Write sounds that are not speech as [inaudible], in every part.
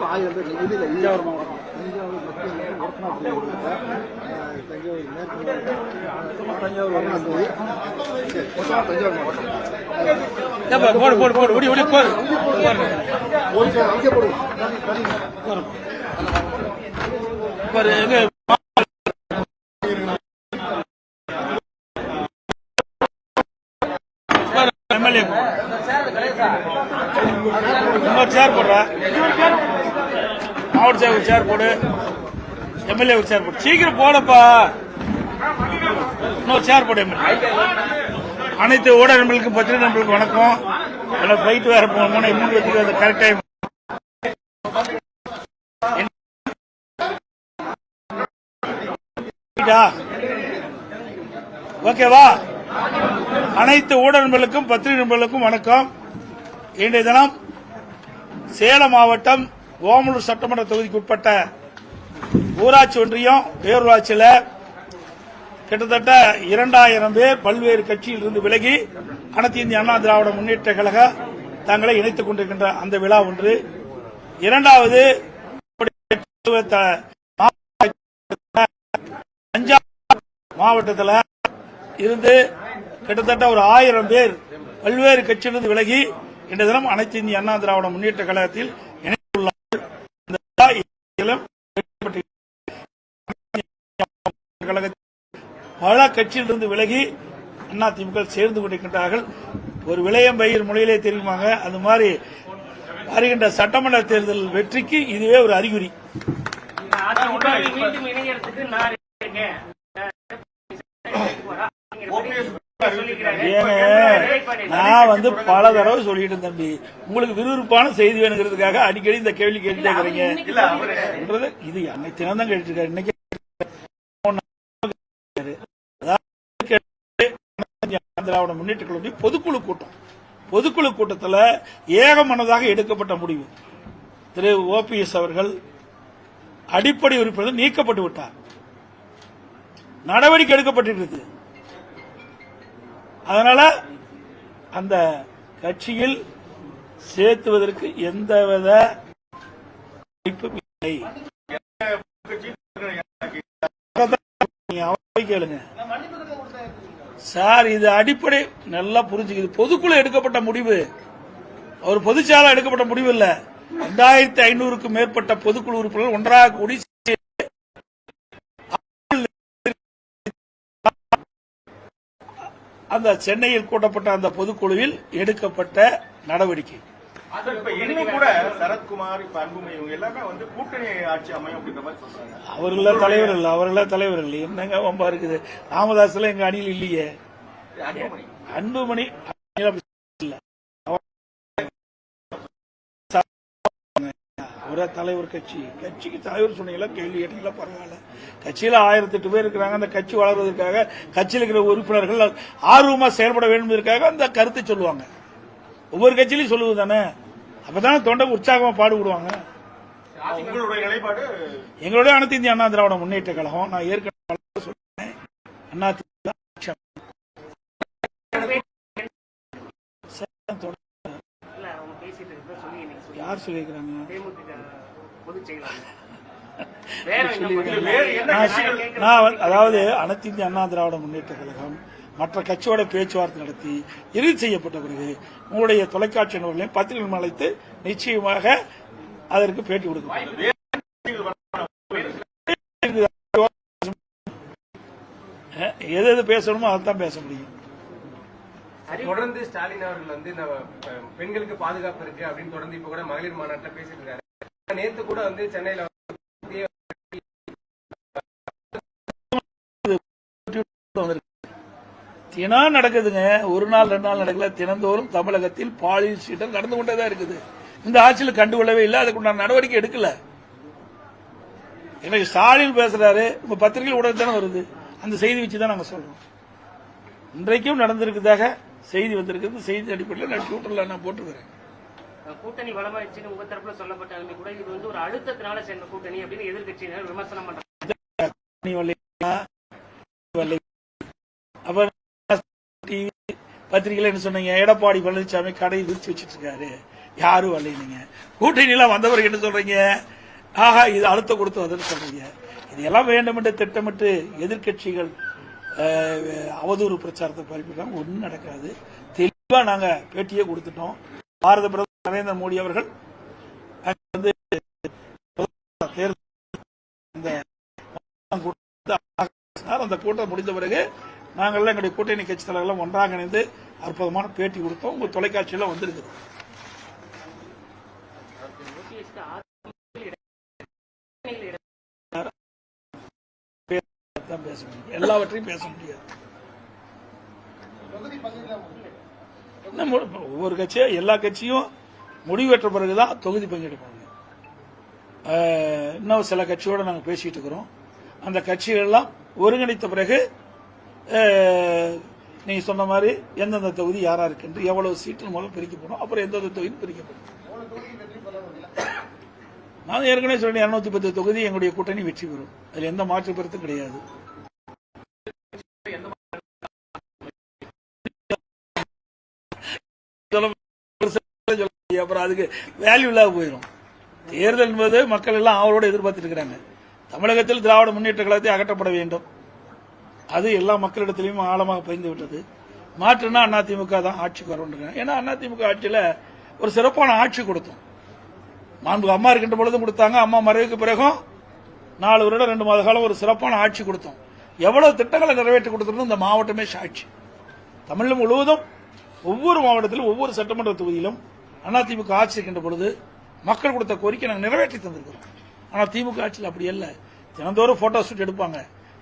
மொத்தம் ஆயிரம் பேர் இது இல்லை தஞ்சாவூர் மாவட்டம். தஞ்சாவூர் தஞ்சாவூர் மேற்கு மாவட்டம் தஞ்சாவூர் ஒர்க்னாத்தில் சரி மொத்தமாக தஞ்சாவூர் மாவட்டம் ஏப்பா, போடு போடு போடு ஓடி ஓடி போடு. பாரு எங்க? எம்எல்ஏ. இன்னொரு சேர் போடுறா. மாவட்ட சேவை சேர் போடு. எம்எல்ஏ சேர் போடு. சீக்கிரம் போடப்பா. இன்னொரு சேர் போடு எம்எல்ஏ. அனைத்து ஊட நண்பர்களுக்கும் பத்திரிகை நண்பர்களுக்கு வணக்கம். எல்லாம் ஃபிளைட் வேற போகணும் மூணு பேத்துக்கு அது கரெக்ட் டைம் ஓகேவா அனைத்து ஊடகங்களுக்கும் நண்பர்களுக்கும் பத்திரிகை நண்பர்களுக்கும் வணக்கம். இன்றைய தினம் சேலம் மாவட்டம் ஓமலூர் சட்டமன்ற தொகுதிக்கு உட்பட்ட ஊராட்சி ஒன்றியம் பேரூராட்சியில் கிட்டத்தட்ட இரண்டாயிரம் பேர் பல்வேறு கட்சியில் இருந்து விலகி அனைத்து இந்திய அண்ணா திராவிட முன்னேற்ற கழக தங்களை இணைத்துக் கொண்டிருக்கின்ற அந்த விழா ஒன்று. இரண்டாவது தஞ்சாவூர் மாவட்டத்தில் இருந்து கிட்டத்தட்ட ஒரு ஆயிரம் பேர் பல்வேறு கட்சியிலிருந்து விலகி இன்று தினம் அனைத்து இந்திய அண்ணா திராவிட முன்னேற்ற கழகத்தில் இணைந்துள்ளார்கள் இந்த விழா இதிலும் கழகத்தில் பல கட்சியிலிருந்து விலகி அதிமுக சேர்ந்து கொண்டிருக்கின்றார்கள். ஒரு விளையம் பயிர் மொழியிலே தெரியுமாங்க? அது மாதிரி வருகின்ற சட்டமன்ற தேர்தல் வெற்றிக்கு இதுவே ஒரு அறிகுறி. இணையறதுக்கு நான் வந்து பல தடவை சொல்லிட்டு தம்பி. உங்களுக்கு விறுவிறுப்பான செய்தி வேணுங்கிறதுக்காக அடிக்கடி இந்த கேள்வி கேட்டுட்டே இருக்கிறீங்க. சொல்றது இது அன்னைக்கு தினம் தான் கேட்டு இருக்காரு இன்னைக்கு திராவிட முன்னேற்ற பொதுக்குழு கூட்டம். பொதுக்குழு கூட்டத்தில் ஏகமனதாக எடுக்கப்பட்ட முடிவு. திரு ஓபிஎஸ் அவர்கள் அடிப்படை உறுப்பினர் நீக்கப்பட்டு விட்டார். நடவடிக்கை எடுக்கப்பட்டிருக்கிறது அதனால அந்த கட்சியில் சேர்த்துவதற்கு எந்தவித வாய்ப்பும் இல்லை. கேளுங்க. சார் இது அடிப்படை நல்லா புரிஞ்சுக்குது. பொதுக்குழு எடுக்கப்பட்ட முடிவு. ஒரு பொதுச்சாலை எடுக்கப்பட்ட முடிவு இல்ல. ரெண்டாயிரத்தி ஐநூறுக்கும் மேற்பட்ட பொதுக்குழு உறுப்பினர்கள் ஒன்றாக கூடி அந்த சென்னையில் கூட்டப்பட்ட அந்த பொதுக்குழுவில் எடுக்கப்பட்ட நடவடிக்கை. அவர்கள தலைவர் இல்ல அவர்கள தலைவர் இல்ல. என்னங்க வம்பா இருக்குது? ராமதாஸ்ல எங்க அணியில் இல்லையே? அன்புமணி. ஒரே தலைவர் கட்சி. கட்சிக்கு தலைவர் சொன்னீங்களா கேள்வி கேட்டீங்களா பரவாயில்ல. கட்சியில ஆயிரத்தி எட்டு பேர் இருக்கிறாங்க. அந்த கட்சி வளர்வதற்காக கட்சியில் இருக்கிற உறுப்பினர்கள் ஆர்வமா செயல்பட வேண்டும் என்பதற்காக அந்த கருத்தை சொல்லுவாங்க. ஒவ்வொரு கட்சியிலையும் சொல்லுவது தானே அப்பதானே தொண்டை உற்சாகமா பாடுபடுவாங்க. எங்களுடைய அனைத்து இந்திய அண்ணா திராவிட முன்னேற்ற கழகம் நான் ஏற்கனவே சொல்றேன் அண்ணா திமுக ஆட்சி அமைக்கும். சேலம் தொடர் இல்ல அவங்க பேசிட்டு இருக்கிறத சொல்லி இன்னைக்கு சொல்லி யார் சொல்லியிருக்கிறாங்க தேமுதிக பொதுச் செயலாளர் வேற என்ன சொல்லியிருக்காங்க. பதில்? வேற என்ன நான் அதாவது அனைத்து இந்திய அண்ணா திராவிட முன்னேற்ற கழகம் மற்ற கட்சியோட பேச்சுவார்த்தை நடத்தி இறுதி செய்யப்பட்ட பிறகு உங்களுடைய தொலைக்காட்சி நிறுவனங்களையும் பத்திரிகை அழைத்து நிச்சயமாக அதற்கு பேட்டி கொடுக்கும். எது எது பேசணுமோ அதைத்தான் பேச முடியும். தொடர்ந்து ஸ்டாலின் அவர்கள் வந்து பெண்களுக்கு பாதுகாப்பு இருக்கு அப்படின்னு தொடர்ந்து இப்ப கூட மகளிர் மாநாட்டில் பேசிட்டு இருக்காரு. நேத்து கூட வந்து சென்னையில வந்திருக்கு. தினம் நடக்குதுங்க. ஒரு நாள் ரெண்டு நாள் நடக்கல. தினந்தோறும் தமிழகத்தில் பாலியல் சீட்டம் நடந்து கொண்டே தான் இருக்குது. இந்த ஆட்சியில் கண்டுகொள்ளவே இல்லை. அதுக்குண்டான நடவடிக்கை எடுக்கல. எனக்கு ஸ்டாலின் பேசுறாரு. உங்க பத்திரிகை உடனே தானே வருது. அந்த செய்தி வச்சு தான் நாங்க சொல்றோம். இன்றைக்கும் நடந்திருக்குதாக செய்தி வந்திருக்குது செய்தி அடிப்படையில் நான் ட்விட்டர்ல நான் போட்டுக்கிறேன். கூட்டணி பலமாயிடுச்சுன்னு உங்க தரப்புல சொல்லப்பட்டாலுமே கூட இது வந்து ஒரு அழுத்தத்தினால சேர்ந்த கூட்டணி அப்படின்னு எதிர்கட்சியினர் விமர்சனம் பண்றாங்க. அப்புறம் டிவி பத்திரிகையில என்ன சொன்னீங்க எடப்பாடி பழனிசாமி கடை விரிச்சு வச்சிட்டு இருக்காரு யாரும் வரலைங்க கூட்டணியெல்லாம் வந்தவர்கள் என்ன சொல்றீங்க? ஆஹா இது அழுத்தம் கொடுத்து வந்ததுன்னு சொல்றீங்க. இதெல்லாம் வேண்டும் என்று திட்டமிட்டு எதிர்க்கட்சிகள் அஹ், அவதூறு பிரச்சாரத்தை பரப்பிட்டாங்க ஒன்றும் நடக்காது. தெளிவாக நாங்கள் பேட்டியே கொடுத்துட்டோம். பாரத பிரதமர் நரேந்திர மோடி அவர்கள் வந்து தேர்தல் அந்த கூட்டம் முடிந்த பிறகு நாங்கள்லாம் எங்களுடைய கூட்டணி கட்சி தலைவர்கள் ஒன்றாக இணைந்து அற்புதமான பேட்டி கொடுத்தோம். உங்க தொலைக்காட்சியில வந்திருக்குது. இடம் தான் பேச முடியும். எல்லாவற்றையும் பேச முடியாது. ஒவ்வொரு கட்சியும் எல்லா கட்சியும் முடிவெற்ற பிறகுதான் தொகுதி பங்கீடு பண்ணுங்க இன்னும் சில கட்சியோட நாங்கள் பேசிட்டு இருக்கிறோம். அந்த கட்சிகள் எல்லாம் ஒருங்கிணைத்த பிறகு நீங்கள் நீங்க சொன்ன மாதிரி எந்தெந்த தொகுதி யாரா இருக்கு எவ்வளவு சீட்டு முதல்ல பிரிக்கப்படும் அப்புறம் எந்தெந்த தொகுதி பிரிக்கப்படும் நான் ஏற்கனவே சொன்னேன் இருநூத்தி பத்து தொகுதி எங்களுடைய கூட்டணி வெற்றி பெறும். அதுல எந்த மாற்று கருத்தும் கிடையாது. அப்புறம் அதுக்கு வேல்யூ இல்லாத போயிடும் தேர்தல் என்பது மக்கள் எல்லாம் அவரோட எதிர்பார்த்துட்டு இருக்கிறாங்க. தமிழகத்தில் திராவிட முன்னேற்ற கழகத்தை அகற்றப்பட வேண்டும். அது எல்லா மக்களிடத்திலையும் ஆழமாக பயந்து விட்டது. மாற்றுனா அதிமுக தான் ஆட்சிக்கு வரணும் ஏன்னா அதிமுக ஆட்சியில் ஒரு சிறப்பான ஆட்சி கொடுத்தோம். மாண்பு அம்மா இருக்கின்ற பொழுதும் கொடுத்தாங்க. அம்மா மறைவுக்கு பிறகும் நாலு வருடம் ரெண்டு மாத காலம் ஒரு சிறப்பான ஆட்சி கொடுத்தோம். எவ்வளவு திட்டங்களை நிறைவேற்றி கொடுத்துருந்தோம்? இந்த மாவட்டமே சாட்சி. தமிழ் முழுவதும் ஒவ்வொரு மாவட்டத்திலும் ஒவ்வொரு சட்டமன்ற தொகுதியிலும் அதிமுக ஆட்சி இருக்கின்ற பொழுது மக்கள் கொடுத்த கோரிக்கை நாங்கள் நிறைவேற்றி தந்திருக்கிறோம். ஆனால் திமுக ஆட்சியில் அப்படி அல்ல. தினந்தோறும் போட்டோ ஷூட் எடுப்பாங்க.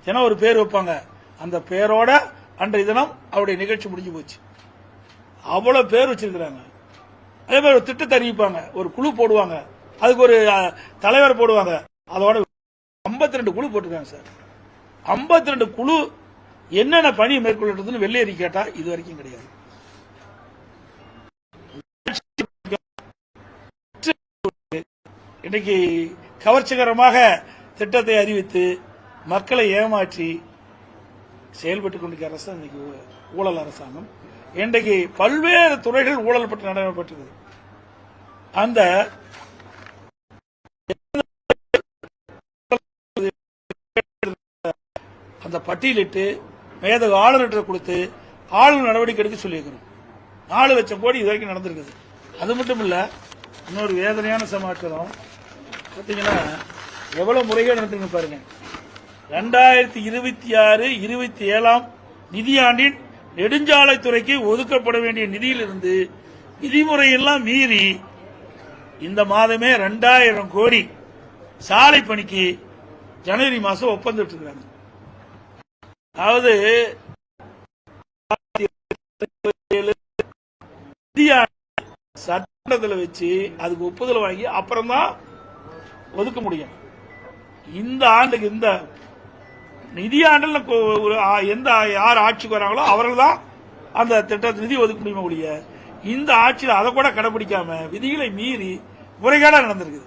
தினம் ஒரு பேர் வைப்பாங்க. அந்த பேரோட அன்றைய தினம் அவருடைய நிகழ்ச்சி முடிஞ்சு போச்சு. அவ்வளோ பேர் வச்சிருக்கிறாங்க. அதே மாதிரி ஒரு திட்டத்தை அறிவிப்பாங்க. ஒரு குழு போடுவாங்க. அதுக்கு ஒரு தலைவர் போடுவாங்க. அதோட 52 ரெண்டு குழு போட்டிருக்காங்க சார். 52 ரெண்டு குழு என்னென்ன பணி மேற்கொள்ளதுன்னு வெள்ளையறி கேட்டால் இது வரைக்கும் கிடையாது. இன்னைக்கு கவர்ச்சிகரமாக திட்டத்தை அறிவித்து மக்களை ஏமாற்றி செயல்பட்டுக் கொண்டிருக்க அரசு இன்னைக்கு ஊழல் அரசாங்கம். இன்றைக்கு பல்வேறு துறைகள் ஊழல் பற்றி நடைபெற்றிருக்குது அந்த அந்த பட்டியலிட்டு மேதகு ஆளுநர்கிட்ட கொடுத்து ஆளுநர் நடவடிக்கை எடுக்க சொல்லியிருக்கிறோம். நாலு லட்சம் கோடி இது வரைக்கும் நடந்திருக்குது. அது மட்டும் இல்ல இன்னொரு வேதனையான சமாச்சாரம் பார்த்தீங்கன்னா எவ்வளவு முறைகள் நடந்திருக்கு பாருங்க. ரெண்டாயிரத்தி இருபத்தி ஆறு இருபத்தி ஏழாம் நிதியாண்டின் நெடுஞ்சாலைத்துறைக்கு ஒதுக்கப்பட வேண்டிய நிதியிலிருந்து விதிமுறையெல்லாம் மீறி இந்த மாதமே ரெண்டாயிரம் கோடி சாலை பணிக்கு ஜனவரி மாசம் ஒப்பந்தம் இருக்கிறாங்க அதாவது சட்டத்தில் வச்சு அதுக்கு ஒப்புதல் வாங்கி அப்புறம் தான் ஒதுக்க முடியும். இந்த ஆண்டுக்கு இந்த நிதியாண்டில் கொ- ஒரு எந்த யார் ஆட்சிக்கு வராங்களோ அவர்கள் தான் அந்த திட்டத்தை நிதி ஒதுக்க முடியுமா ஒழிய இந்த ஆட்சியில் அதை கூட கடைபிடிக்காம விதிகளை மீறி முறைகேடாக நடந்திருக்குது.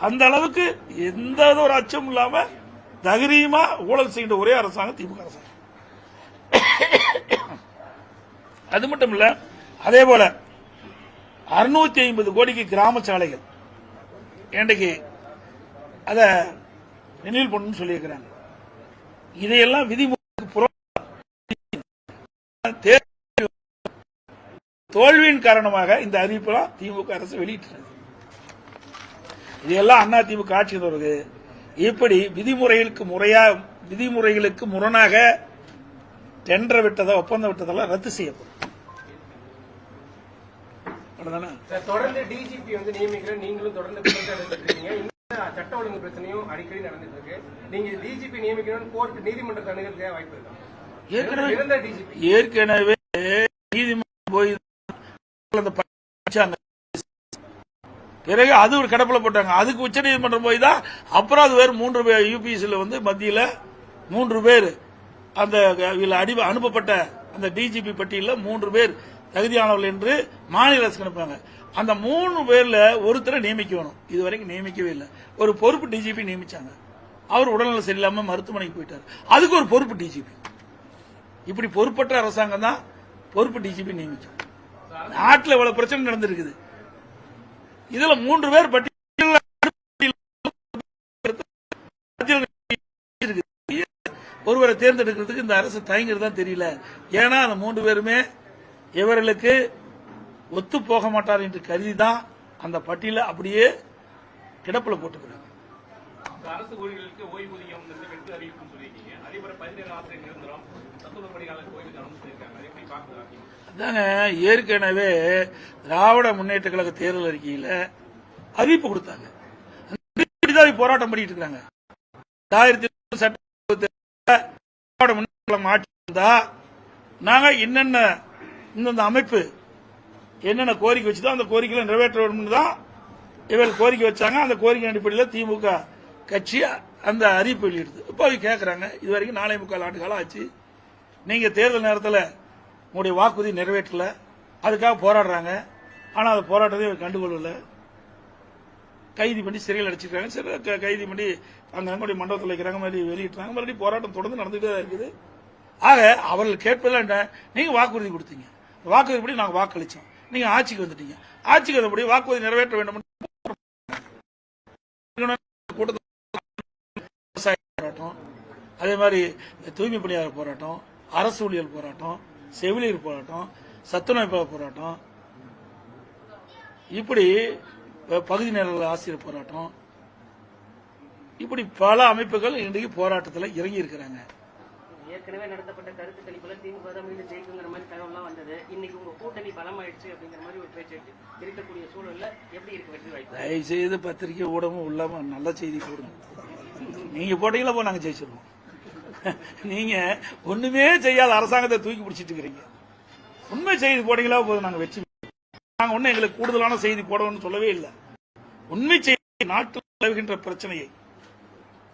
அந்த அளவுக்கு எந்த ஒரு அச்சமும் இல்லாம தைரியமா ஊழல் செய்கின்ற ஒரே அரசாங்கம் திமுக அரசாங்கம். அது மட்டும் இல்ல அதே போல அறுநூத்தி ஐம்பது கோடிக்கு கிராம சாலைகள் இன்றைக்கு அத நினைவு பண்ணணும்னு சொல்லியிருக்கிறாங்க. இதையெல்லாம் விதிமுறைக்கு தோல்வியின் காரணமாக இந்த அறிவிப்பெல்லாம் திமுக அரசு வெளியிட்டது இதையெல்லாம் அண்ணா திமுக ஆட்சி வருது இப்படி விதிமுறைகளுக்கு முறையா விதிமுறைகளுக்கு முரணாக டெண்டர் விட்டதை ஒப்பந்தம் விட்டதெல்லாம் ரத்து செய்யப்படும். தொடர்ந்து டிஜிபி வந்து நியமிக்கிற நீங்களும் தொடர்ந்து சட்ட ஒழுங்கு பிரச்சனையும் அடிக்கடி நடந்துட்டு இருக்கு நீங்க டிஜிபி நியமிக்கணும்னு கோர்ட் நீதிமன்றத்தை அணுகிறதுக்கு வாய்ப்பு இருக்கா? ஏற்கனவே இருந்த டிஜிபி ஏற்கனவே நீதிமன்றம் போய் பிறகு அது ஒரு கடப்பில் போட்டாங்க. அதுக்கு உச்ச நீதிமன்றம் போய் தான் அப்புறம் அது வேறு மூன்று பேர் யூபிஎஸ்சியில் வந்து மத்தியில் மூன்று பேர் அந்த அடி அனுப்பப்பட்ட அந்த டிஜிபி பட்டியலில் மூன்று பேர் தகுதியானவர்கள் என்று மாநில அரசுக்கு அனுப்புறாங்க. அந்த மூணு பேர்ல ஒருத்தரை நியமிக்க வேணும் இது வரைக்கும் நியமிக்கவே இல்லை. ஒரு பொறுப்பு டிஜிபி நியமிச்சாங்க. அவர் உடல்நலம் சரியில்லாம மருத்துவமனைக்கு போயிட்டார். அதுக்கு ஒரு பொறுப்பு டிஜிபி இப்படி பொறுப்பற்ற அரசாங்கம் தான் பொறுப்பு டிஜிபி நியமிக்கும். நாட்டில் இவ்வளவு பிரச்சனை நடந்திருக்குது. இதுல மூன்று பேர் பட்டியல் ஒருவரை தேர்ந்தெடுக்கிறதுக்கு இந்த அரசு தயங்குறது தான் தெரியல. ஏன்னா அந்த மூன்று பேருமே இவர்களுக்கு ஒத்து போக மாட்டார் என்று கருதி தான் அந்த பட்டியலை அப்படியே கிடப்புல போட்டுக்கிறாங்க. அரசு ஊழியர்களுக்கு ஓய்வூதியம் வந்து வெற்றி அறிவிப்புன்னு சொல்லியிருக்கீங்க. அதே போல பதினேழு ஆசிரியர் நிரந்தரம் தத்துவ பணியாளர் ஓய்வூதியம் சொல்லியிருக்காங்க. அதை எப்படி பார்க்குறாங்க அதாங்க ஏற்கனவே திராவிட முன்னேற்ற கழக தேர்தல் அறிக்கையில அறிவிப்பு கொடுத்தாங்க. போராட்டம் பண்ணிட்டு இருக்காங்க. ரெண்டாயிரத்தி சட்ட திராவிட முன்னேற்ற கழகம் ஆட்சி வந்தா நாங்க என்னென்ன இந்தந்த அமைப்பு என்னென்ன கோரிக்கை வச்சுதோ அந்த கோரிக்கையில நிறைவேற்ற வேணும்னு தான் இவர்கள் கோரிக்கை வச்சாங்க. அந்த கோரிக்கை அடிப்படையில் திமுக கட்சி அந்த அறிவிப்பு வெளியிடுது. இப்போ அவங்க கேட்குறாங்க இது வரைக்கும் நாலே முக்கால் ஆண்டு காலம் ஆச்சு. நீங்கள் தேர்தல் நேரத்தில் உங்களுடைய வாக்குறுதி நிறைவேற்றல அதுக்காக போராடுறாங்க. ஆனால் அந்த போராட்டத்தை இவர் கண்டுகொள்ளல. கைதி பண்ணி சிறையில் அடிச்சிருக்காங்க. சில க- பண்ணி அங்க மண்டபத்தில் வைக்கிறாங்க மறுபடியும் வெளியிட்டாங்க மறுபடியும் போராட்டம் தொடர்ந்து நடந்துகிட்டே தான் இருக்குது. ஆக அவர்கள் கேட்பதில் என்ன? வாக்குறுதி கொடுத்தீங்க. வாக்குறுதி நாங்கள் வாக்களித்தோம் நீங்கள் ஆட்சிக்கு வந்துட்டீங்க. ஆட்சிக்கு வந்தபடி வாக்குறுதி நிறைவேற்ற வேண்டும் கூட்டத்தில் விவசாய போராட்டம். அதே மாதிரி தூய்மை பணியாளர் போராட்டம் அரசு ஊழியர் போராட்டம் செவிலியர் போராட்டம் சத்துணவு போராட்டம். இப்படி பகுதி நேர ஆசிரியர் போராட்டம். இப்படி பல அமைப்புகள் இன்றைக்கு போராட்டத்தில் இறங்கி இருக்கிறாங்க ஏற்கனவே நடத்தப்பட்ட கருத்து கணிப்புல திமுக தான் மீண்டும் ஜெயிக்குங்கிற மாதிரி தகவல்லாம் வந்தது. இன்னைக்கு உங்க கூட்டணி பலமாயிடுச்சு அப்படிங்கிற மாதிரி ஒரு பேச்சு இருக்கக்கூடிய சூழல்ல எப்படி இருக்கு வெற்றி வாய்ப்பு? தயவு செய்து பத்திரிகை ஊடகம் இல்லாம நல்ல செய்தி போடுங்க நீங்க போட்டீங்களா போ நாங்க ஜெயிச்சிருவோம். நீங்க ஒண்ணுமே செய்யாத அரசாங்கத்தை தூக்கி பிடிச்சிட்டு இருக்கிறீங்க. உண்மை செய்தி போட்டீங்களா போதும் நாங்க வெற்றி நாங்க ஒன்னும் எங்களுக்கு கூடுதலான செய்தி போடணும்னு சொல்லவே இல்லை. உண்மை செய்தி நாட்டில் நிலவுகின்ற பிரச்சனையை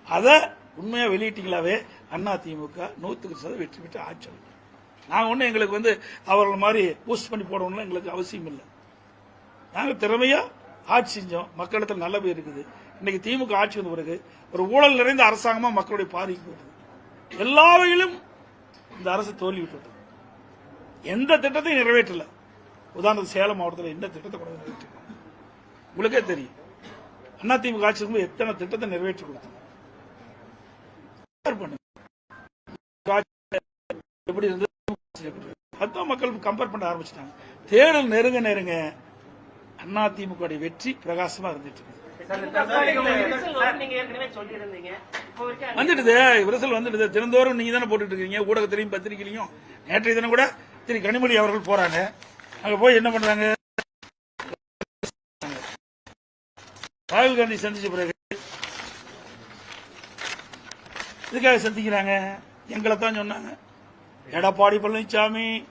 அதை உண்மையா வெளியிட்டீங்களாவே? அண்ணா திமுக நூத்துக்கு சதவீதம் வெற்றி பெற்று ஆட்சி அமைக்கும். நாங்க ஒன்றும் எங்களுக்கு வந்து அவர்கள் மாதிரி பூஸ்ட் பண்ணி போடணும்னு எங்களுக்கு அவசியம் இல்லை. நாங்க திறமையா ஆட்சி செஞ்சோம். மக்களிடத்தில் நல்ல பேர் இருக்குது. இன்னைக்கு திமுக ஆட்சி வந்த பிறகு ஒரு ஊழல் நிறைந்த அரசாங்கமா மக்களுடைய பாதிக்கு போயிடுது எல்லா வகையிலும் இந்த அரசு தோல்வி விட்டது. எந்த திட்டத்தையும் நிறைவேற்றல. உதாரணத்துக்கு சேலம் மாவட்டத்தில் எந்த திட்டத்தை கூட நிறைவேற்றிருக்கோம் உங்களுக்கே தெரியும். அண்ணா ஆட்சி இருக்கும்போது எத்தனை திட்டத்தை நிறைவேற்றி கொடுத்தோம்? கம்பேர் பண்ணுங்க. எப்படி இருந்தது அதுதான் மக்கள் கம்பேர் பண்ண ஆரம்பிச்சிட்டாங்க. தேடல் நெருங்க நெருங்க அண்ணா திமுக வெற்றி பிரகாசமா இருந்துட்டு இருக்கு. வந்துடுது விரிசல் வந்துடுது. தினந்தோறும் நீங்க தானே போட்டுட்டு இருக்கீங்க ஊடகத்திலையும் பத்திரிகையிலையும். நேற்றைய தினம் கூட திரு கனிமொழி அவர்கள் போறாங்க. அங்க போய் என்ன பண்றாங்க? ராகுல் காந்தி சந்திச்ச பிறகு இதுக்காக சந்திக்கிறாங்க? எங்களை தான் சொன்னாங்க. எடப்பாடி பழனிசாமி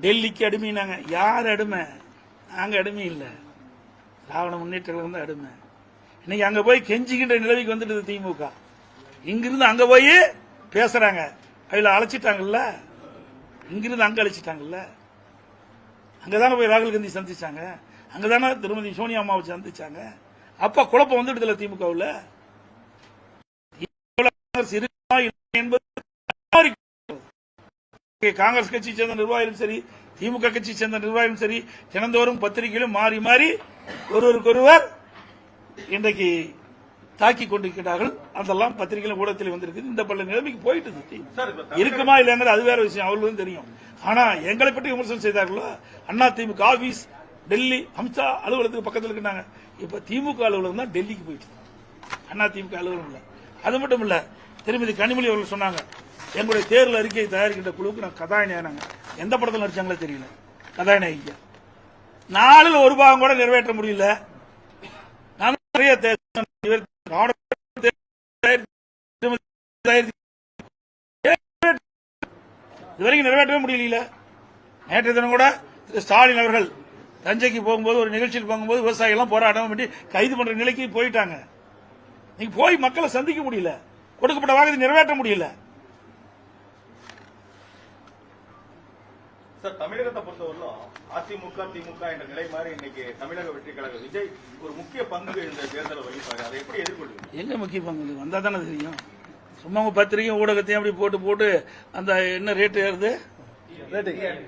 டெல்லிக்கு அடிமைனாங்க. யார் அடிமை? நாங்க அடிமை இல்லை. திராவிட முன்னேற்ற தான் அடிமை. இன்னைக்கு அங்க போய் கெஞ்சிக்கின்ற நிலவிக்கு வந்துட்டு திமுக. இங்கிருந்து அங்க போய் பேசுறாங்க. அதுல அழைச்சிட்டாங்கல்ல? இங்கிருந்து அங்க அழைச்சிட்டாங்கல்ல? அங்கதானே போய் ராகுல் காந்தி சந்திச்சாங்க. அங்கதானே திருமதி சோனியா அம்மாவை சந்திச்சாங்க. அப்ப குழப்பம் வந்துடுதுல திமுகவுல? இல்லையா என்பது காங்கிரஸ் கட்சி சேர்ந்த நிர்வாகிகளும் சரி திமுக கட்சி சேர்ந்த நிர்வாகிகளும் சரி தினந்தோறும் பத்திரிகையிலும் மாறி மாறி ஒருவருக்கொருவர் இன்றைக்கு தாக்கி கொண்டிருக்கிறார்கள். அதெல்லாம் பத்திரிகையிலும் ஊடகத்தில் வந்திருக்குது. இந்த பல நிலைமைக்கு போயிட்டு இருக்குமா இல்லைங்கிறது அது வேற விஷயம். அவர்களுக்கும் தெரியும். ஆனா எங்களை பற்றி விமர்சனம் செய்தார்களோ? அண்ணா திமுக ஆபீஸ் டெல்லி அமித்ஷா அலுவலகத்துக்கு பக்கத்தில் இருக்காங்க இப்ப திமுக அலுவலகம் தான் டெல்லிக்கு போயிட்டு அண்ணா திமுக அலுவலகம் இல்ல. அது மட்டும் இல்ல திருமதி கனிமொழி அவர்கள் சொன்னாங்க. எங்களுடைய தேர்தல் அறிக்கையை தயாரிக்கின்ற குழுவுக்கு நான் கதாநாயகனாங்க எந்த படத்தில் நடிச்சாங்களோ தெரியல. கதாநாயகியா நாளில் ஒரு பாகம் கூட நிறைவேற்ற முடியல. நான் நிறைய இதுவரைக்கும் நிறைவேற்றவே முடியல நேற்று தினம் கூட ஸ்டாலின் அவர்கள் தஞ்சைக்கு போகும்போது ஒரு நிகழ்ச்சியில் போகும்போது விவசாயிகள் எல்லாம் போராட்டம் பண்ணி கைது பண்ற நிலைக்கு போயிட்டாங்க. நீங்க போய் மக்களை சந்திக்க முடியல. கொடுக்கப்பட்ட வாக்குறுதி நிறைவேற்ற முடியல. சார் தமிழகத்தை பொறுத்தவரையிலும் அதிமுக திமுக என்ற நிலை மாதிரி இன்னைக்கு தமிழக வெற்றி கழக விஜய் ஒரு முக்கிய பங்கு இந்த தேர்தலை வகிப்பாரு. அதை எப்படி எதிர்கொள்வீங்க? எங்க முக்கிய பங்கு? வந்தா தானே தெரியும். சும்மா உங்க பத்திரிகை ஊடகத்தையும் அப்படி போட்டு போட்டு அந்த என்ன ரேட் ஏறுது?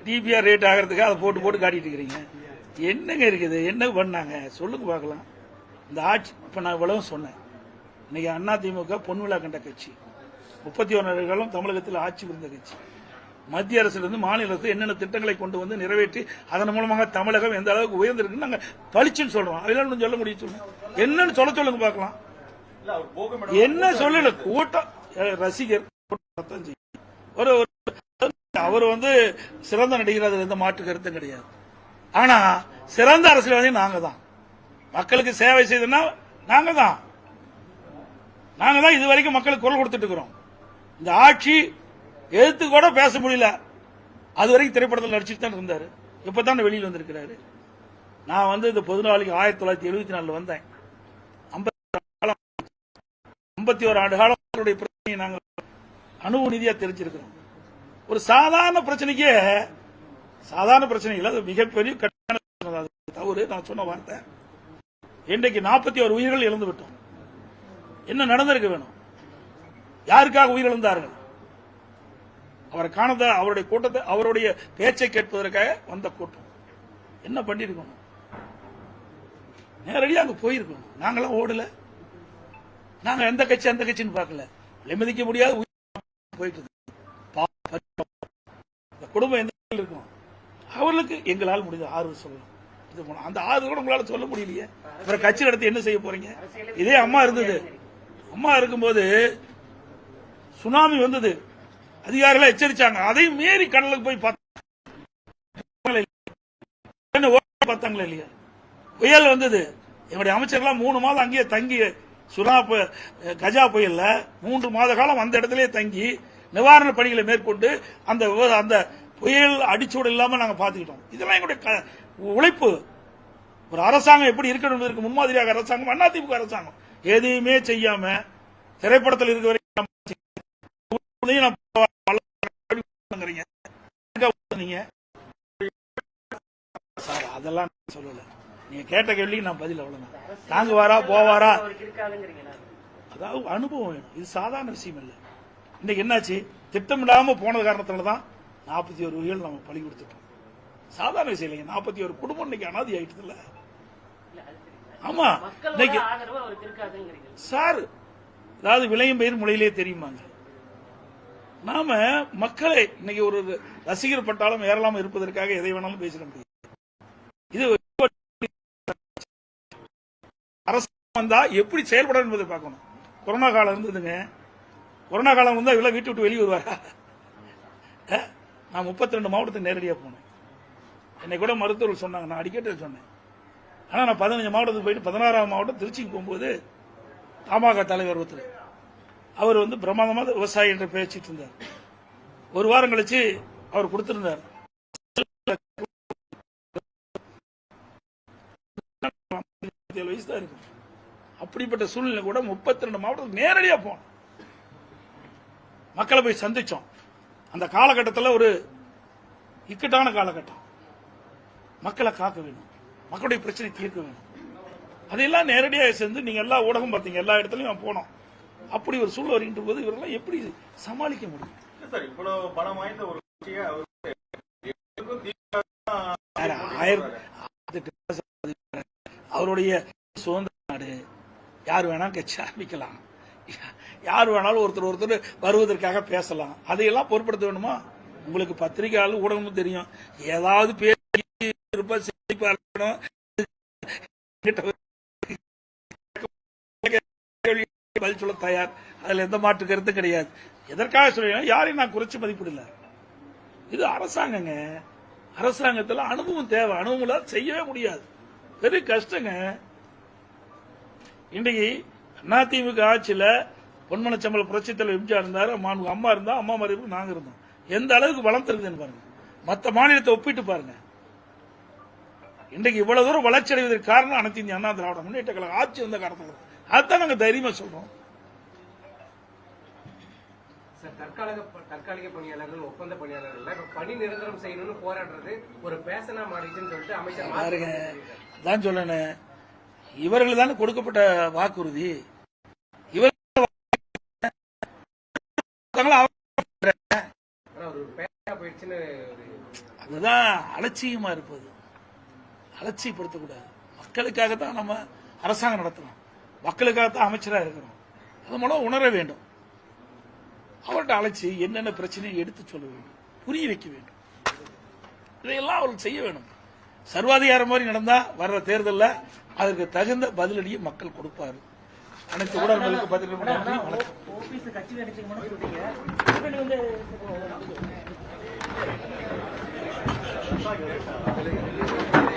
டிபிஆர் ரேட் ஆகிறதுக்கு அதை போட்டு போட்டு காட்டிட்டு இருக்கிறீங்க. என்னங்க இருக்குது? என்ன பண்ணாங்க? சொல்லுங்க பார்க்கலாம். இந்த ஆட்சி இப்ப நான் இவ்வளவு சொன்னேன். இன்னைக்கு அண்ணா திமுக பொன்விழா கண்ட கட்சி. முப்பத்தி ஒன்று காலம் தமிழகத்தில் ஆட்சி புரிந்த கட்சி. மத்திய அரசிலிருந்து மாநில அரசு என்னென்ன திட்டங்களை கொண்டு வந்து நிறைவேற்றி அதன் மூலமாக தமிழகம் எந்த அளவுக்கு உயர்ந்திருக்குன்னு நாங்க பளிச்சுன்னு சொல்றோம். அதெல்லாம் சொல்ல முடியும் சொல்லுங்க. என்னன்னு சொல்ல சொல்லுங்க பார்க்கலாம். என்ன சொல்லல? கூட்டம் ரசிகர் ஒரு ஒரு- அவர் வந்து சிறந்த நடிகர் அதுல எந்த மாற்று கருத்தும் கிடையாது. ஆனா சிறந்த அரசியல்வாதி நாங்க தான் மக்களுக்கு சேவை செய்தனா நாங்க தான் நாங்க தான் இது வரைக்கும் மக்களுக்கு குரல் கொடுத்துட்டு இருக்கிறோம். இந்த ஆட்சி எதிர்த்து கூட பேச முடியல. அது வரைக்கும் திரைப்படத்தில் நடிச்சுட்டு தான் இருந்தாரு. இப்பதான் வெளியில் வந்திருக்கிறாரு. நான் வந்து இந்த பொது நாளைக்கு ஆயிரத்தி தொள்ளாயிரத்தி எழுபத்தி நாலுல வந்தேன். ஐம்பத்தி ஒரு ஆண்டு காலம் அவருடைய பிரச்சனையை நாங்கள் அணுவு ரீதியா தெரிஞ்சிருக்கிறோம். ஒரு சாதாரண பிரச்சனைக்கே சாதாரண பிரச்சனை இல்லை அது மிகப்பெரிய கட்டான தவறு நான் சொன்ன வார்த்தை. இன்றைக்கு நாற்பத்தி ஒரு உயிர்கள் இழந்து விட்டோம் என்ன நடந்திருக்க வேணும்? யாருக்காக உயிரிழந்தார்கள்? அவரை காணத அவருடைய கூட்டத்தை அவருடைய பேச்சை கேட்பதற்காக வந்த கூட்டம். என்ன பண்ணிருக்கணும் நேரடியாக அங்க போயிருக்கணும். நாங்களாம் ஓடல. நாங்க எந்த கட்சி அந்த கட்சின்னு பார்க்கல. நிம்மதிக்க முடியாத உயிர் போயிட்டு இந்த குடும்பம் எந்த இருக்கும்? அவர்களுக்கு எங்களால் முடிஞ்ச ஆறுதல் சொல்லணும். இது அந்த ஆறுதல் கூட உங்களால சொல்ல முடியலையே. அப்புறம் கட்சி நடத்தி என்ன செய்ய போறீங்க? இதே அம்மா இருந்தது. அம்மா இருக்கும்போது சுனாமி வந்தது. அதிகாரிகள் எச்சரிச்சாங்க. அதையும் மீறி கடலுக்கு போய் பார்த்தாங்களா இல்லையா? என்ன புயல் வந்தது. எங்களுடைய அமைச்சர்லாம் மூணு மாதம் அங்கேயே தங்கி சுனா பு- கஜா புயல்ல மூன்று மாத காலம் அந்த இடத்திலே தங்கி நிவாரண பணிகளை மேற்கொண்டு அந்த விவ- அந்த புயல் அடிச்சூடு இல்லாம நாங்க பாத்துக்கிட்டோம் இதெல்லாம் எங்களுடைய க- உழைப்பு. ஒரு அரசாங்கம் எப்படி இருக்கணும் முன்மாதிரியாக அரசாங்கம் அதிமுக அரசாங்கம். எதையுமே செய்யாம திரைப்படத்தில் இருக்க வரைக்கும் நான் அதெல்லாம் நான் சொல்லல. நீங்க கேட்ட கேள்விக்கு நான் பதில் அவ்வளவுதான். தாங்க வாரா போவாரா அதாவது அனுபவம் வேணும். இது சாதாரண விஷயம் இல்லை. இன்னைக்கு என்னாச்சு? திட்டமிடாம போனது காரணத்தால தான் நாற்பத்தி ஒரு உயிர்கள் நம்ம பழி கொடுத்துட்டோம். சாதாரண விஷயம் இல்லைங்க. நாற்பத்தி ஒரு குடும்பம் இன்னைக்கு அனாதி ஆயிட்டது இல்லை ஆமா இன்னைக்கு சார் அதாவது விளையும் பெயர் முளையிலே தெரியுமாங்க? நாம மக்களை இன்னைக்கு ஒரு ரசிகர் பட்டாளம் ஏறலாம இருப்பதற்காக எதை வேணாலும் பேசிட முடியும். இது அரசு வந்தா எப்படி செயல்படும் என்பதை பார்க்கணும். கொரோனா காலம் இருந்ததுங்க. கொரோனா காலம் வந்தா இவ்வளவு வீட்டு விட்டு வெளியே வருவாரா? நான் முப்பத்தி ரெண்டு மாவட்டத்துக்கு நேரடியாக போனேன். என்னை கூட மருத்துவர்கள் சொன்னாங்க நான் அடிக்கடி சொன்னேன். ஆனால் நான் பதினஞ்சு மாவட்டத்துக்கு போயிட்டு பதினாறாம் மாவட்டம் திருச்சிக்கு போகும்போது தமாக தலைவர் ஒருத்தர். அவர் வந்து பிரமாதமாக விவசாயி என்று பேசிட்டு இருந்தார். ஒரு வாரம் கழிச்சு அவர் கொடுத்திருந்தார். ஏழு வயசு தான் இருக்கும். அப்படிப்பட்ட சூழ்நிலை கூட முப்பத்தி ரெண்டு மாவட்டத்துக்கு நேரடியா போனோம். மக்களை போய் சந்திச்சோம். அந்த காலகட்டத்தில் ஒரு இக்கட்டான காலகட்டம். மக்களை காக்க வேண்டும் மக்களுடைய பிரச்சனை தீர்க்க வேணும் அதையெல்லாம் நேரடியாக சேர்ந்து நீங்க எல்லா ஊடகம் பார்த்தீங்க எல்லா இடத்துலயும் போனோம். அப்படி ஒரு சூழல் வருகின்ற போது இவரெல்லாம் எப்படி சமாளிக்க முடியும்? சார் இவ்வளவு வாய்ந்த ஒரு [laughs] அவருடைய சுதந்திர நாடு. யார் வேணா கட்சி ஆரம்பிக்கலாம். யார் வேணாலும் ஒருத்தர் ஒருத்தர் வருவதற்காக பேசலாம். அதையெல்லாம் பொருட்படுத்த வேணுமா உங்களுக்கு பத்திரிகையாளர் ஊடகமும் தெரியும். ஏதாவது பேசி இருக்கணும். பதில் சொல்ல தயார். அதுல எந்த மாற்று கருத்து கிடையாது. எதற்காக சொல்லுங்க யாரையும் நான் குறைச்சு மதிப்பிடல. இது அரசாங்கங்க. அரசாங்கத்துல அனுபவம் தேவை. அனுபவம் செய்யவே முடியாது. பெரிய கஷ்டங்க. இன்றைக்கு அதிமுக ஆட்சியில பொன்மனச்சம்பல் புரட்சித் தலைவர் எம்ஜிஆர் இருந்தாரு அம்மா- அம்மா இருந்தா அம்மா மாதிரி நாங்க இருந்தோம். எந்த அளவுக்கு வளர்ந்துருக்குதுன்னு பாருங்க. மத்த மாநிலத்தை ஒப்பிட்டு பாருங்க. இன்றைக்கு இவ்வளவு தூரம் வளர்ச்சி அடைவதற்கு காரணம் அனைத்து இந்திய அண்ணா திராவிட முன்னேற்ற கழகம் ஆட்சி வந்த காரணத்தில் அதான் நாங்க தைரியமா சொல்றோம். தற்காலிக தற்காலிக பணியாளர்கள் ஒப்பந்த பணியாளர்கள் பணி நிரந்தரம் செய்யணும்னு போராடுறது ஒரு பேசனா மாறிடுச்சுன்னு சொல்லிட்டு அமைச்சர் தான் சொல்லணும் இவர்கள் தானே கொடுக்கப்பட்ட வாக்குறுதி. இவர் அதுதான் அலட்சியமா இருப்பது. அலட்சியப்படுத்தக்கூடாது. மக்களுக்காக தான் நம்ம அரசாங்கம் நடத்துறோம் மக்களுக்காக தான் அமைச்சராக இருக்கிறோம் அது மூலம் உணர வேண்டும். அவர்கிட்ட அழைச்சி என்னென்ன பிரச்சனையை எடுத்து சொல்ல வேண்டும். புரிய வைக்க வேண்டும். இதையெல்லாம் அவர்கள் செய்ய வேண்டும். சர்வாதிகாரம் மாதிரி நடந்தா வர்ற தேர்தல்ல அதற்கு தகுந்த பதிலடியை மக்கள் கொடுப்பாரு. அனைத்து ஊடகங்களுக்கு பதில் வணக்கம்.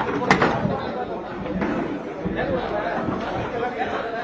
ஓபிஎஸ் கட்சி